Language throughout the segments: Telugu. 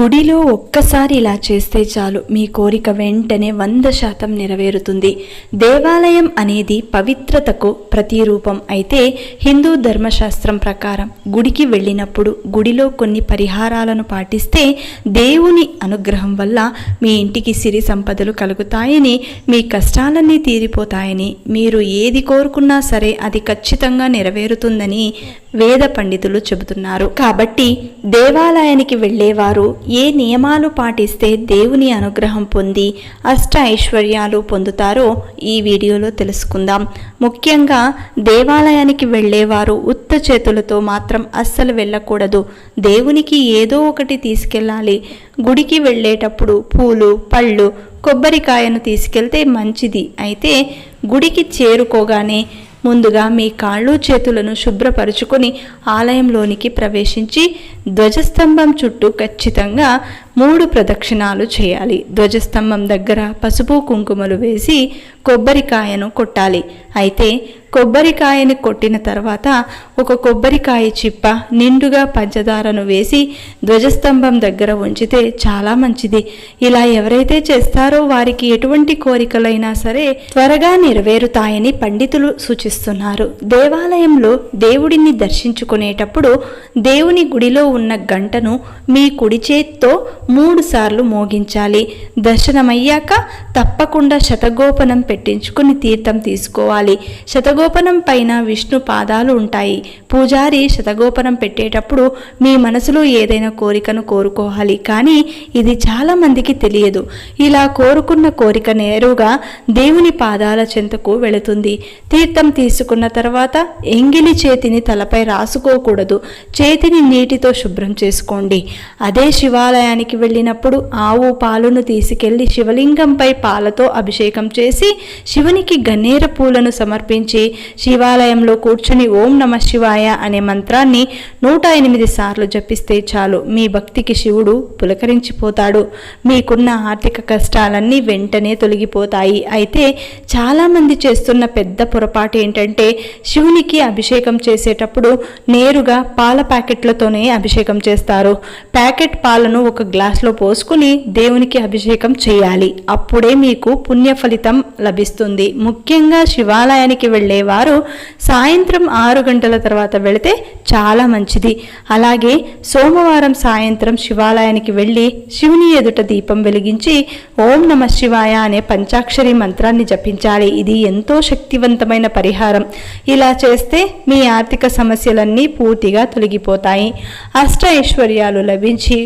గుడిలో ఒక్కసారి ఇలా చేస్తే చాలు. మీ కోరిక వెంటనే వంద శాతం నెరవేరుతుంది. దేవాలయం అనేది పవిత్రతకు ప్రతిరూపం. అయితే హిందూ ధర్మశాస్త్రం ప్రకారం గుడికి వెళ్ళినప్పుడు గుడిలో కొన్ని పరిహారాలను పాటిస్తే దేవుని అనుగ్రహం వల్ల మీ ఇంటికి సిరి సంపదలు కలుగుతాయని మీ కష్టాలన్నీ తీరిపోతాయని మీరు ఏది కోరుకున్నా సరే అది ఖచ్చితంగా నెరవేరుతుందని వేద పండితులు చెబుతున్నారు. కాబట్టి దేవాలయానికి వెళ్ళేవారు ఏ నియమాలు పాటిస్తే దేవుని అనుగ్రహం పొంది అష్ట ఐశ్వర్యాలు పొందుతారో ఈ వీడియోలో తెలుసుకుందాం. ముఖ్యంగా దేవాలయానికి వెళ్ళేవారు ఉత్త చేతులతో మాత్రం అస్సలు వెళ్ళకూడదు. దేవునికి ఏదో ఒకటి తీసుకెళ్ళాలి. గుడికి వెళ్ళేటప్పుడు పూలు పళ్ళు కొబ్బరికాయను తీసుకెళ్తే మంచిది. అయితే గుడికి చేరుకోగానే ముందుగా మీ కాళ్ళు చేతులను శుభ్రపరుచుకొని ఆలయంలోనికి ప్రవేశించి ధ్వజస్తంభం చుట్టూ ఖచ్చితంగా మూడు ప్రదక్షిణాలు చేయాలి. ధ్వజస్తంభం దగ్గర పసుపు కుంకుమలు వేసి కొబ్బరికాయను కొట్టాలి. అయితే కొబ్బరికాయని కొట్టిన తర్వాత ఒక కొబ్బరికాయ చిప్ప నిండుగా పంచదారను వేసి ధ్వజస్తంభం దగ్గర ఉంచితే చాలా మంచిది. ఇలా ఎవరైతే చేస్తారో వారికి ఎటువంటి కోరికలైనా సరే త్వరగా నెరవేరుతాయని పండితులు సూచిస్తున్నారు. దేవాలయంలో దేవుడిని దర్శించుకునేటప్పుడు దేవుని గుడిలో ఉన్న గంటను మీ కుడి చేత్తో మూడు సార్లు మోగించాలి. దర్శనమయ్యాక తప్పకుండా శతగోపనం పెట్టించుకుని తీర్థం తీసుకోవాలి. శతగోపనం పైన విష్ణు పాదాలు ఉంటాయి. పూజారి శతగోపనం పెట్టేటప్పుడు మీ మనసులో ఏదైనా కోరికను కోరుకోవాలి. కానీ ఇది చాలామందికి తెలియదు. ఇలా కోరుకున్న కోరిక నేరుగా దేవుని పాదాల చెంతకు వెళుతుంది. తీర్థం తీసుకున్న తర్వాత ఎంగిలి చేతిని తలపై రాసుకోకూడదు. చేతిని నీటితో శుభ్రం చేసుకోండి. అదే శివాలయానికి వెళ్ళినప్పుడు ఆవు పాలును తీసుకెళ్ళి శివలింగంపై పాలతో అభిషేకం చేసి శివునికి గన్నేర పూలను సమర్పించి శివాలయంలో కూర్చుని ఓం నమ శివాయ అనే మంత్రాన్ని నూట ఎనిమిది సార్లు జపిస్తే చాలు. మీ భక్తికి శివుడు పులకరించిపోతాడు. మీకున్న ఆర్థిక కష్టాలన్నీ వెంటనే తొలగిపోతాయి. అయితే చాలామంది చేస్తున్న పెద్ద పొరపాటు ఏంటంటే శివునికి అభిషేకం చేసేటప్పుడు నేరుగా పాల ప్యాకెట్లతోనే అభిషేకం చేస్తారు. ప్యాకెట్ పాలను ఒక గ్లాస్ గ్లాస్లో పోసుకుని దేవునికి అభిషేకం చేయాలి. అప్పుడే మీకు పుణ్య ఫలితం లభిస్తుంది. ముఖ్యంగా శివాలయానికి వెళ్ళేవారు సాయంత్రం ఆరు గంటల తర్వాత వెళితే చాలా మంచిది. అలాగే సోమవారం సాయంత్రం శివాలయానికి వెళ్ళి శివుని ఎదుట దీపం వెలిగించి ఓం నమ శివాయ అనే పంచాక్షరి మంత్రాన్ని జపించాలి. ఇది ఎంతో శక్తివంతమైన పరిహారం. ఇలా చేస్తే మీ ఆర్థిక సమస్యలన్నీ పూర్తిగా తొలగిపోతాయి. అష్ట ఐశ్వర్యాలు లభించి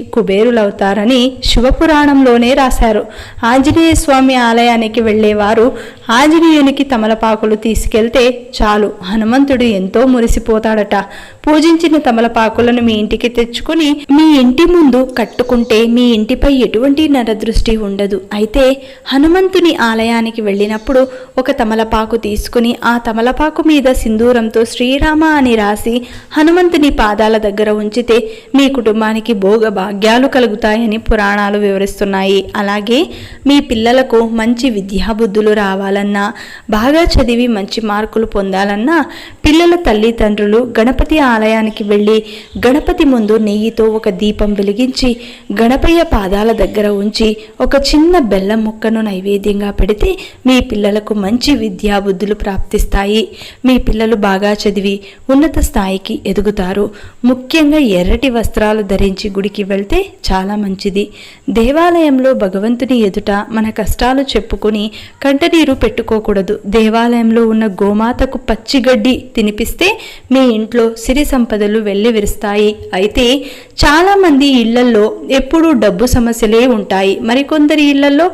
కుబేరులవుతారని శివపురాణంలోనే రాశారు. ఆంజనేయ స్వామి ఆలయానికి వెళ్ళేవారు ఆంజనేయునికి తమలపాకులు తీసుకెళ్తే చాలు హనుమంతుడు ఎంతో మురిసిపోతాడట. పూజించిన తమలపాకులను మీ ఇంటికి తెచ్చుకుని మీ ఇంటి ముందు కట్టుకుంటే మీ ఇంటిపై ఎటువంటి నరదృష్టి ఉండదు. అయితే హనుమంతుని ఆలయానికి వెళ్ళినప్పుడు ఒక తమలపాకు తీసుకుని ఆ తమలపాకు మీద సింధూరంతో శ్రీరామ అని రాసి హనుమంతుని పాదాల దగ్గర ఉంచితే మీ కుటుంబానికి భోగ భాగ్యాలు కలుగుతాయని పురాణాలు వివరిస్తున్నాయి. అలాగే మీ పిల్లలకు మంచి విద్యాబుద్ధులు రావాలన్నా బాగా చదివి మంచి మార్కులు పొందాలన్నా పిల్లల తల్లిదండ్రులు గణపతి ఆలయానికి వెళ్ళి గణపతి ముందు నెయ్యితో ఒక దీపం వెలిగించి గణపయ్య పాదాల దగ్గర ఉంచి ఒక చిన్న బెల్లం ముక్కను నైవేద్యంగా పెడితే మీ పిల్లలకు మంచి విద్యాబుద్ధులు ప్రాప్తిస్తాయి. మీ పిల్లలు బాగా చదివి ఉన్నత స్థాయికి ఎదుగుతారు. ముఖ్యంగా ఎర్రటి వస్త్రాలు ధరించి గుడికి వెళ్తే చాలా మంచిది. దేవాలయంలో భగవంతుని ఎదుట మన కష్టాలు చెప్పుకొని కంటనీరు పెట్టుకోకూడదు. దేవాలయంలో ఉన్న గోమాతకు పచ్చిగడ్డి తినిపిస్తే మీ ఇంట్లో సిరి సంపదలు వెళ్ళివిరుస్తాయి అయితే చాలామంది ఇళ్ళల్లో ఎప్పుడూ డబ్బు సమస్యలే ఉంటాయి. మరికొందరి ఇళ్ళలో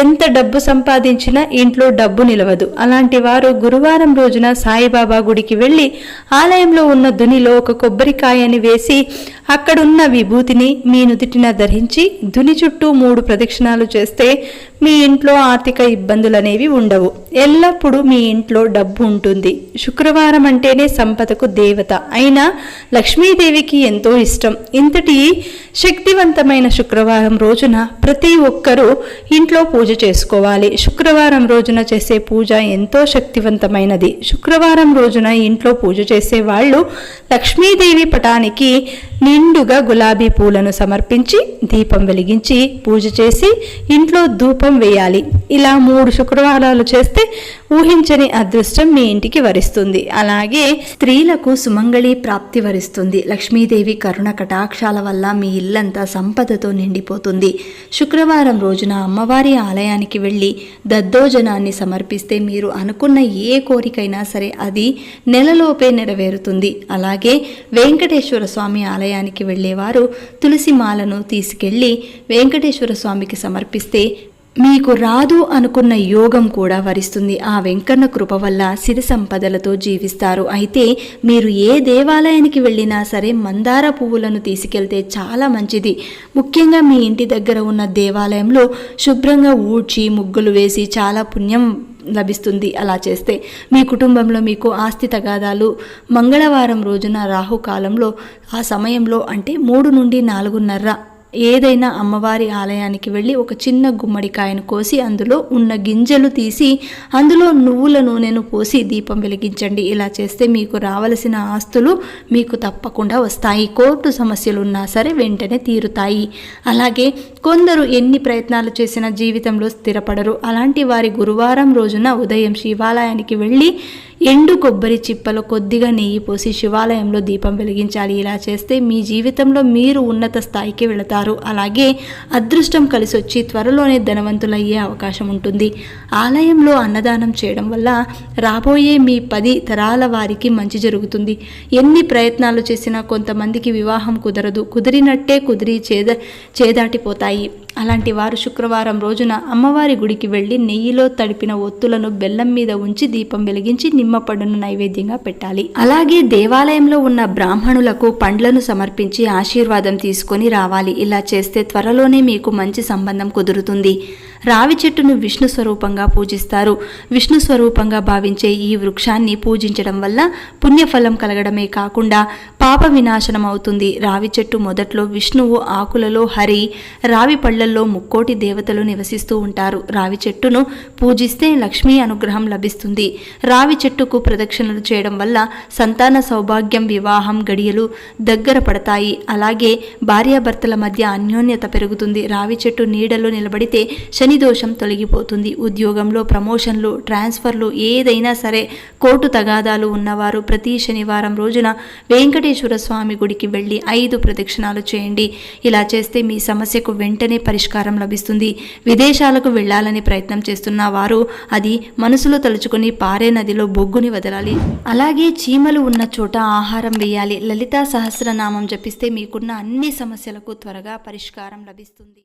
ఎంత డబ్బు సంపాదించినా ఇంట్లో డబ్బు నిలవదు. అలాంటి వారు గురువారం రోజున సాయిబాబా గుడికి వెళ్ళి ఆలయంలో ఉన్న దునిలో ఒక కొబ్బరికాయని వేసి అక్కడున్న విభూతిని మీ నుదుటిన ధరించి దుని చుట్టూ మూడు ప్రదక్షిణాలు చేస్తే మీ ఇంట్లో ఆర్థిక ఇబ్బందులు అనేవి ఉండవు. ఎల్లప్పుడూ మీ ఇంట్లో డబ్బు ఉంటుంది. శుక్రవారం అంటేనే సంపదకు దేవత. అయినా లక్ష్మీదేవికి ఎంతో ఇష్టం. ఇంతటి శక్తివంతమైన శుక్రవారం రోజున ప్రతి ఒక్కరూ ఇంట్లో పూజ చేసుకోవాలి. శుక్రవారం రోజున చేసే పూజ ఎంతో శక్తివంతమైనది. శుక్రవారం రోజున ఇంట్లో పూజ చేసే వాళ్ళు లక్ష్మీదేవి పటానికి నిండుగా గులాబీ పూలను సమర్పించి దీపం వెలిగించి పూజ చేసి ఇంట్లో ధూపం వేయాలి. ఇలా మూడు శుక్రవారాలు చేస్తే ఊహించని అదృష్టం మీ ఇంటికి వరిస్తుంది. అలాగే స్త్రీలకు సుమంగళి ప్రాప్తి వరిస్తుంది. లక్ష్మీదేవి కరుణ కటాక్షాల వల్ల మీ ఇల్లంతా సంపదతో నిండిపోతుంది. శుక్రవారం రోజున అమ్మవారి ఆలయానికి వెళ్ళి దద్దోజనాన్ని సమర్పిస్తే మీరు అనుకున్న ఏ కోరికైనా సరే అది నెలలోపే నెరవేరుతుంది. అలాగే వెంకటేశ్వర స్వామి ఆలయానికి వెళ్ళేవారు తులసి మాలను తీసుకెళ్ళి వెంకటేశ్వర స్వామికి సమర్పిస్తే మీకు రాదు అనుకున్న యోగం కూడా వరిస్తుంది. ఆ వెంకన్న కృప వల్ల సిరి సంపదలతో జీవిస్తారు. అయితే మీరు ఏ దేవాలయానికి వెళ్ళినా సరే మందార పువ్వులను తీసుకెళ్తే చాలా మంచిది. ముఖ్యంగా మీ ఇంటి దగ్గర ఉన్న దేవాలయంలో శుభ్రంగా ఊడ్చి ముగ్గులు వేసి చాలా పుణ్యం లభిస్తుంది అలా చేస్తే. మీ కుటుంబంలో మీకు ఆస్తి తగాదాలు మంగళవారం రోజున రాహుకాలంలో ఆ సమయంలో అంటే మూడు నుండి నాలుగున్నర ఏదైనా అమ్మవారి ఆలయానికి వెళ్ళి ఒక చిన్న గుమ్మడికాయను కోసి అందులో ఉన్న గింజలు తీసి అందులో నువ్వుల నూనెను పోసి దీపం వెలిగించండి. ఇలా చేస్తే మీకు రావలసిన ఆస్తులు మీకు తప్పకుండా వస్తాయి. కోర్టు సమస్యలు ఉన్నా సరే వెంటనే తీరుతాయి. అలాగే కొందరు ఎన్ని ప్రయత్నాలు చేసినా జీవితంలో స్థిరపడరు. అలాంటి వారి గురువారం రోజున ఉదయం శివాలయానికి వెళ్ళి ఎండు కొబ్బరి చిప్పలో కొద్దిగా నెయ్యి పోసి శివాలయంలో దీపం వెలిగించాలి. ఇలా చేస్తే మీ జీవితంలో మీరు ఉన్నత స్థాయికి వెళతారు. అలాగే అదృష్టం కలిసి వచ్చి త్వరలోనే ధనవంతులయ్యే అవకాశం ఉంటుంది. ఆలయంలో అన్నదానం చేయడం వల్ల రాబోయే మీ పది తరాల వారికి మంచి జరుగుతుంది. ఎన్ని ప్రయత్నాలు చేసినా కొంతమందికి వివాహం కుదరదు. కుదిరినట్టే కుదిరి చేద చేదాటిపోతాయి. అలాంటి వారు శుక్రవారం రోజున అమ్మవారి గుడికి వెళ్ళి నెయ్యిలో తడిపిన ఒత్తులను బెల్లం మీద ఉంచి దీపం వెలిగించి నిమ్మపండును నైవేద్యంగా పెట్టాలి. అలాగే దేవాలయంలో ఉన్న బ్రాహ్మణులకు పండ్లను సమర్పించి ఆశీర్వాదం తీసుకొని రావాలి. ఇలా చేస్తే త్వరలోనే మీకు మంచి సంబంధం కుదురుతుంది. రావి చెట్టును విష్ణు స్వరూపంగా పూజిస్తారు. విష్ణు స్వరూపంగా భావించే ఈ వృక్షాన్ని పూజించడం వల్ల పుణ్యఫలం కలగడమే కాకుండా పాప వినాశనం అవుతుంది రావి చెట్టు మొదట్లో విష్ణువు ఆకులలో హరి రావి పళ్ళల్లో ముక్కోటి దేవతలు నివసిస్తూ ఉంటారు. రావి చెట్టును పూజిస్తే లక్ష్మీ అనుగ్రహం లభిస్తుంది. రావి చెట్టుకు ప్రదక్షిణలు చేయడం వల్ల సంతాన సౌభాగ్యం వివాహం గడియలు దగ్గర పడతాయి. అలాగే భార్యాభర్తల మధ్య అన్యోన్యత పెరుగుతుంది. రావి చెట్టు నీడలో నిలబడితే శని దోషం తొలగిపోతుంది. ఉద్యోగంలో ప్రమోషన్లు ట్రాన్స్ఫర్లు ఏదైనా సరే కోర్టు తగాదాలు ఉన్నవారు ప్రతి శనివారం రోజున వెంకటేశ్వర స్వామి గుడికి వెళ్ళి ఐదు ప్రదక్షిణాలు చేయండి. ఇలా చేస్తే మీ సమస్యకు వెంటనే పరిష్కారం లభిస్తుంది. విదేశాలకు వెళ్ళాలని ప్రయత్నం చేస్తున్న వారు అది మనసులో తలుచుకొని పారే నదిలో బొగ్గుని వదలాలి. అలాగే చీమలు ఉన్న చోట ఆహారం వేయాలి. లలితా సహస్రనామం జపిస్తే మీకున్న అన్ని సమస్యలకు త్వరగా పరిష్కారం లభిస్తుంది.